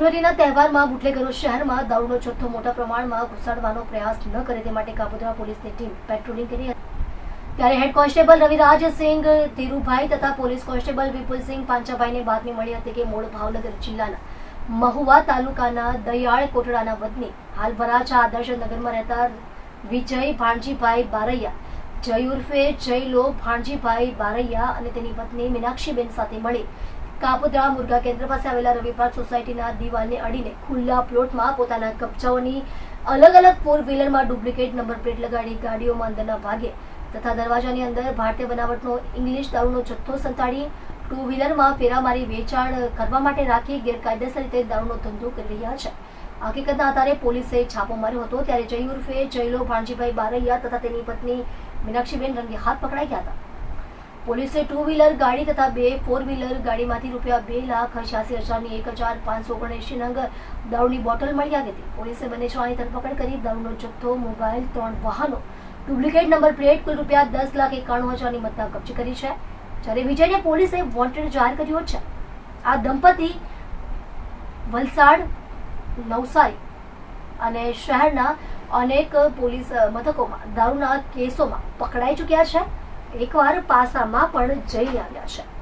હોળી તહેવારમાં બુટલેગરો શહેરમાં દારૂનો જથ્થો મોટા પ્રમાણમાં ઘુસાડવાનો પ્રયાસ ન કરે તે માટે કાપોદ્રા પોલીસની ટીમ પેટ્રોલિંગ કરી ત્યારે હેડ કોન્સ્ટેબલ રવિરાજસિંહ ધીરુભાઈ તથા પોલીસ કોન્સ્ટેબલ વિપુલસિંહ પાંચાભાઈને બાતમી મળી હતી કે મૂળ ભાવનગર જિલ્લાના મહુવા તાલુકાના દયાળ કોટડાના વતની હાલ વરાછા આદર્શ નગરમાં રહેતા વિજય ભાણજીભાઈ બારૈયા, જય ઉર્ફે જય લો ભાણજીભાઈ બારૈયા અને તેની પત્ની મીનાક્ષીબેન સાથે મળી કાપોદ્રા મુર્ગા કેન્દ્ર પાસે આવેલા રવિપાર્ક સોસાયટીના દિવાલને અડીને ખુલ્લા પ્લોટમાં પોતાના કબજાઓની અલગ અલગ ફોર વ્હીલરમાં ડુપ્લિકેટ નંબર પ્લેટ લગાડી ગાડીઓમાં અંદરના ભાગે તથા દરવાજાની અંદર ભારતીય બનાવટનો ઇંગ્લિશ દારૂનો જથ્થો સંતાડી ટુ વ્હીલરમાં ફેરા મારી વેચાણ કરવા માટે રાખી ગેરકાયદેસર રીતે દારૂનો ધંધો કરી રહ્યા છે. હકીકતના આધારે પોલીસે છાપો માર્યો હતો ત્યારે જય ઉર્ફે જયલો ભાણજીભાઈ બારૈયા તથા તેની પત્ની મીનાક્ષીબેન રંગે હાથ પકડાઈ ગયા હતા. પોલીસે ટુ વ્હીલર ગાડી તથા બે ફોર વ્હીલર ગાડીમાંથી રૂપિયા બે લાખ છ્યાસી હજારની એક હજાર પાંચસો ઓગણએંશી નંગ દારૂની બોટલ મળી આવી હતી. પોલીસે બંને જણાની ધરપકડ કરી દારૂનો જથ્થો, મોબાઈલ, ત્રણ વાહનો, ડુપ્લિકેટ નંબર પ્લેટ, કુલ રૂપિયા દસ લાખ એકાણું હજારની મત્તા કબજે કરી છે. જ્યારે વિજયને પોલીસે વોન્ટેડ જાહેર કર્યો છે. આ દંપતી વલસાડ, નવસારી અને શહેરના અનેક પોલીસ મથકોમાં દારૂના કેસોમાં પકડાઈ ચૂક્યા છે. એકવાર પાસામાં પણ જઈ આવ્યા છે.